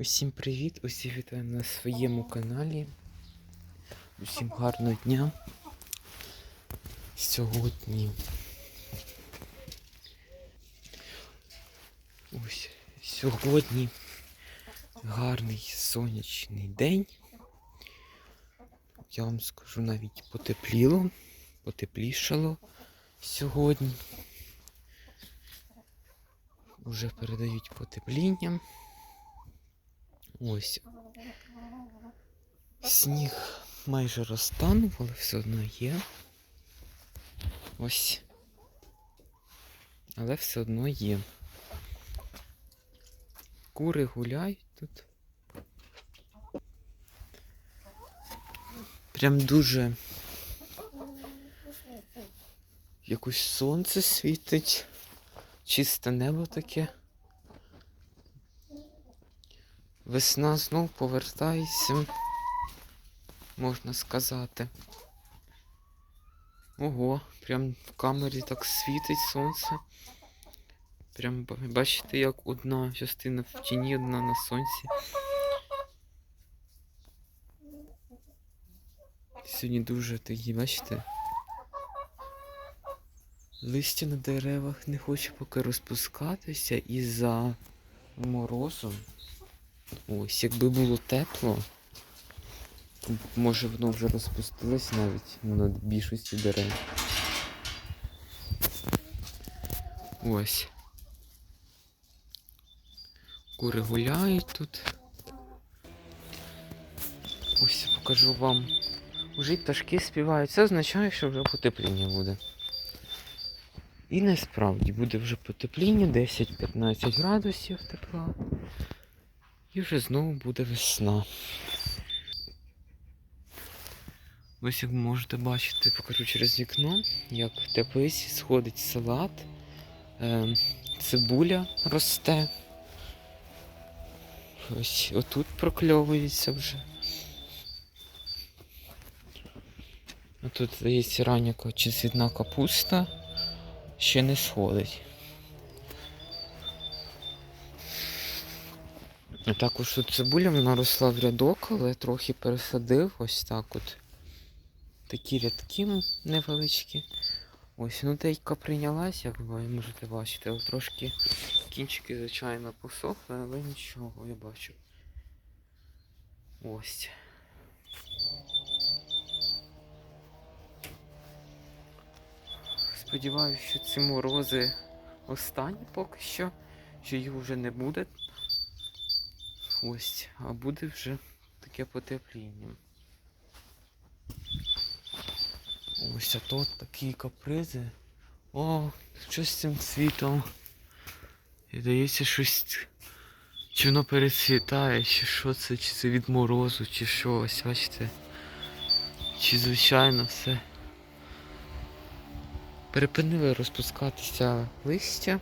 Усім привіт! Усіх вітаю на своєму каналі. Усім гарного дня. Сьогодні. Ось сьогодні гарний сонячний день. Я вам скажу навіть потепліло, потеплішало сьогодні. Уже передають потепління. Ось. Сніг майже розтанув, але все одно є. Ось. Але все одно є. Кури гуляють тут. Прям дуже якось сонце світить. Чисте небо таке. Весна знов повертається, можна сказати. Ого, прям в камері так світить сонце. Прям бачите, як одна частина в тіні, одна на сонці. Сьогодні дуже такі, бачите? Листя на деревах не хоче поки розпускатися із-за морозу. Ось, якби було тепло, може воно вже розпустилось навіть на більшості дерев. Ось. Кури гуляють тут. Ось покажу вам. Уже й пташки співають. Це означає, що вже потепління буде. І насправді буде вже потепління 10-15 градусів тепла. І вже знову буде весна. Ось як ви можете бачити, покажу через вікно, як теплиці сходить салат, е, цибуля росте. Ось отут прокльовується вже. А тут, здається, рання чи цвітна капуста ще не сходить. Також цибуля вона росла в рядок, але трохи пересадив ось так от. Такі рядки невеличкі. Ось, ну дейка прийнялась, як ви можете бачити, але трошки кінчики, звичайно, посохли, але нічого, я бачу. Ось. Сподіваюся, що ці морози останні поки що, що їх вже не буде. Ось, а буде вже таке потепління. Ось, а то такі капризи. О, що з цим цвітом? І здається, щось. Чи воно перецвітає, чи що це, чи це від морозу, чи що, ось бачите. Чи звичайно все. Перепинили розпускатися листя.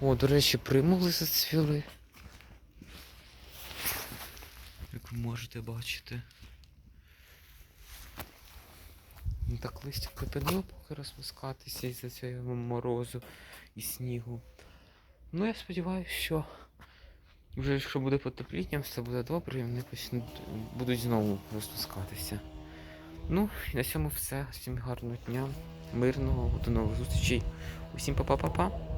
О, до речі, примули зацвіли. Як ви можете бачити. Ну так листя припинило поки розпускатися із-за цього морозу і снігу. Ну я сподіваюся, що вже якщо буде потепління, все буде добре і вони будуть знову розпускатися. Ну, і на цьому все. Всім гарного дня, мирного, до нових зустрічей. Усім па-па-па-па.